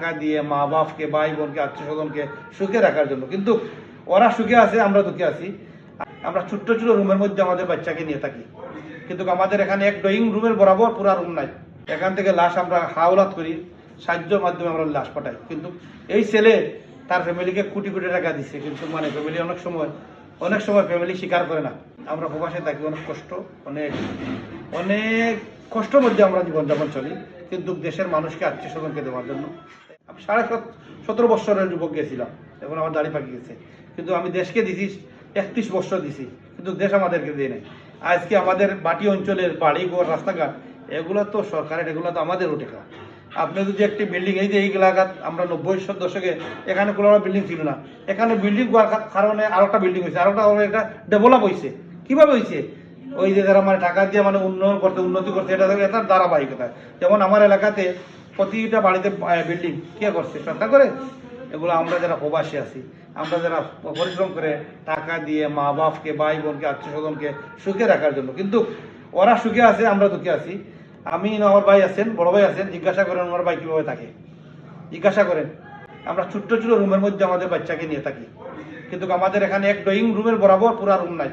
টাকা দিয়ে মা বাপকে, ভাই বোনকে, আত্মীয় স্বজনকে সুখে রাখার জন্য। কিন্তু ওরা সুখে আছে, আমরা দুঃখে আছি। আমরা ছোট্ট ছোট রুমের মধ্যে আমাদের বাচ্চাকে নিয়ে থাকি। কিন্তু আমাদের এখানে এক ড্রয়িং রুমের বরাবর পুরা রুম নাই। এখান থেকে লাশ আমরা হাওলাত করি সাহায্যের মাধ্যমে আমরা লাশ পাঠাই। কিন্তু এই ছেলে তার ফ্যামিলিকে কোটি কোটি টাকা দিচ্ছে কিন্তু মানে ফ্যামিলি অনেক সময় অনেক সময় ফ্যামিলি স্বীকার করে না। আমরা প্রবাসে থাকি, অনেক কষ্ট, অনেক অনেক কষ্টের মধ্যে আমরা জীবনযাপন চলি। কিন্তু দেশের মানুষকে আত্মীয় স্বজনকে দেওয়ার জন্য আমি সাড়ে সত- সতেরো বছরের যুবক গেছিলাম, এখন আমার দাড়ি পাকি গেছে। কিন্তু আমি দেশকে দিছি, একত্রিশ বছর দিছি, কিন্তু দেশ আমাদেরকে দিয়ে নেই। আজকে আমাদের বাটি অঞ্চলের বাড়ি, ঘর, রাস্তাঘাট, এগুলো তো সরকারের, এগুলো তো আমাদের আমাদেরও টেকা আপনি যদি একটি বিল্ডিং, এই যে এই এলাকাত আমরা নব্বই দশকে এখানে কোনো বিল্ডিং ছিল না। এখানে বিল্ডিং হওয়ার কারণে আরও একটা বিল্ডিং হয়েছে আরও একটা এটা ডেভেলপ হয়েছে। কীভাবে হয়েছে? ওই যে যারা মানে টাকা দিয়ে মানে উন্নয়ন করতে উন্নতি করতে এটা এটার ধারাবাহিকতা। যেমন আমার এলাকাতে প্রতিটা বাড়িতে বিল্ডিং কে করছে? সরকার করে? এগুলো আমরা যারা প্রবাসী আছি, আমরা যারা পরিশ্রম করে টাকা দিয়ে মা বাপকে, ভাই বোনকে, আত্মীয় স্বজনকে সুখে রাখার জন্য, কিন্তু ওরা সুখে আছে, আমরা দুঃখে আছি। আমি আমার ভাই আছেন, বড় ভাই আছেন, জিজ্ঞাসা করেন আমার ভাই কীভাবে থাকে? জিজ্ঞাসা করেন। আমরা ছোট্ট ছোট রুমের মধ্যে আমাদের বাচ্চাকে নিয়ে থাকি। কিন্তু আমাদের এখানে এক ড্রয়িং রুমের বরাবর পুরা রুম নাই।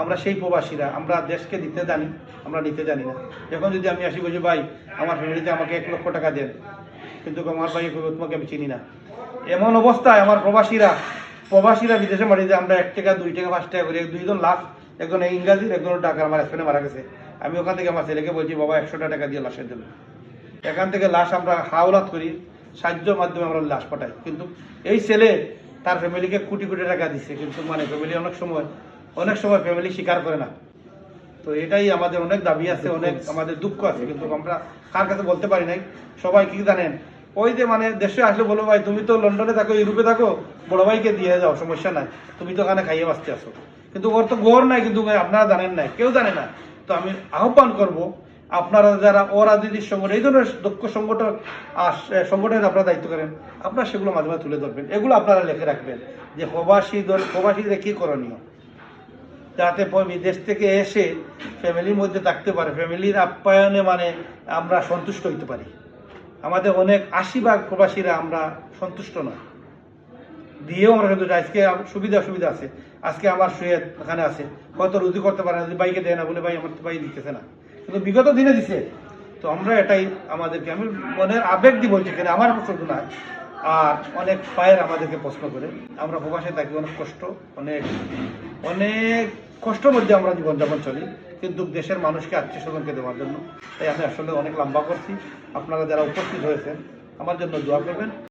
আমরা সেই প্রবাসীরা, আমরা দেশকে দিতে জানি, আমরা নিতে জানি না। যখন যদি আমি আসি বলছি ভাই, আমার ফ্যামিলিতে আমাকে এক লক্ষ টাকা দেন। কিন্তু আমার ভাই তোমাকে আমি চিনি না। এমন অবস্থায় আমার প্রবাসীরা প্রবাসীরা বিদেশে মাটিতে আমরা এক টাকা, দুই টাকা, পাঁচ টাকা করি, দুইজন লাখ একজন ইংরাজির একজন টাকা আমার স্পেনে মারা গেছে। আমি ওখান থেকে আমার ছেলেকে বলছি, বাবা, একশো টাকা দিয়ে লাশের জন্য এখান থেকে লাশ আমরা হাওলাত করি সাহায্যের মাধ্যমে আমরা লাশ পাঠাই। কিন্তু এই ছেলে তার ফ্যামিলিকে কোটি কোটি টাকা দিচ্ছে কিন্তু মানে ফ্যামিলি অনেক সময় অনেক সময় ফ্যামিলি স্বীকার করে না। তো এটাই আমাদের অনেক দাবি আছে অনেক আমাদের দুঃখ আছে কিন্তু আমরা কার কাছে বলতে পারি নাই। সবাই কি জানেন? ওই যে মানে দেশে আসলে বলো ভাই তুমি তো লন্ডনে থাকো ইউরোপে থাকো বড় ভাইকে দিয়ে যাও সমস্যা নাই। তুমি তো ওখানে খাইয়ে বাঁচতে আসো কিন্তু ওর তো গোর নাই কিন্তু আপনারা জানেন নাই কেউ জানে না। তো আমি আহ্বান করব আপনারা যারা অরাজনৈতিক সংগঠন এই ধরনের দক্ষ সংগঠন সংগঠনের আপনারা দায়িত্ব করেন আপনারা সেগুলো মাঝে মাঝে তুলে ধরবেন। এগুলো আপনারা লিখে রাখবেন যে প্রবাসী দল প্রবাসীদের কী করণীয়? যাতে বিদেশ থেকে এসে ফ্যামিলির মধ্যে থাকতে পারে। ফ্যামিলির আপ্যায়নে মানে আমরা সন্তুষ্ট হইতে পারি। আমাদের অনেক আশি ভাগ প্রবাসীরা আমরা সন্তুষ্ট না দিয়েও আমরা কিন্তু আজকে সুবিধা অসুবিধা আছে। আজকে আমার শুয়ে এখানে আছে। হয়তো রুজি করতে পারে না বাইকে দেয় না বলে ভাই, আমার তো ভাই দিতেছে না। কিন্তু বিগত দিনে দিছে। তো আমরা এটাই আমাদেরকে, আমি মনের আবেগ দিয়ে বলছি কেন আমার শুধু না আর অনেক পায়ের আমাদেরকে প্রশ্ন করে। আমরা প্রবাসে থাকি, অনেক কষ্ট, অনেক অনেক কষ্টের মধ্যে আমরা জীবনযাপন চলি। কিন্তু দেশের মানুষকে আত্মীয় স্বজনকে দেওয়ার জন্য। তাই আমি আসলে অনেক লম্বা করছি। আপনারা যারা উপস্থিত হয়েছেন, আমার জন্য দোয়া করবেন।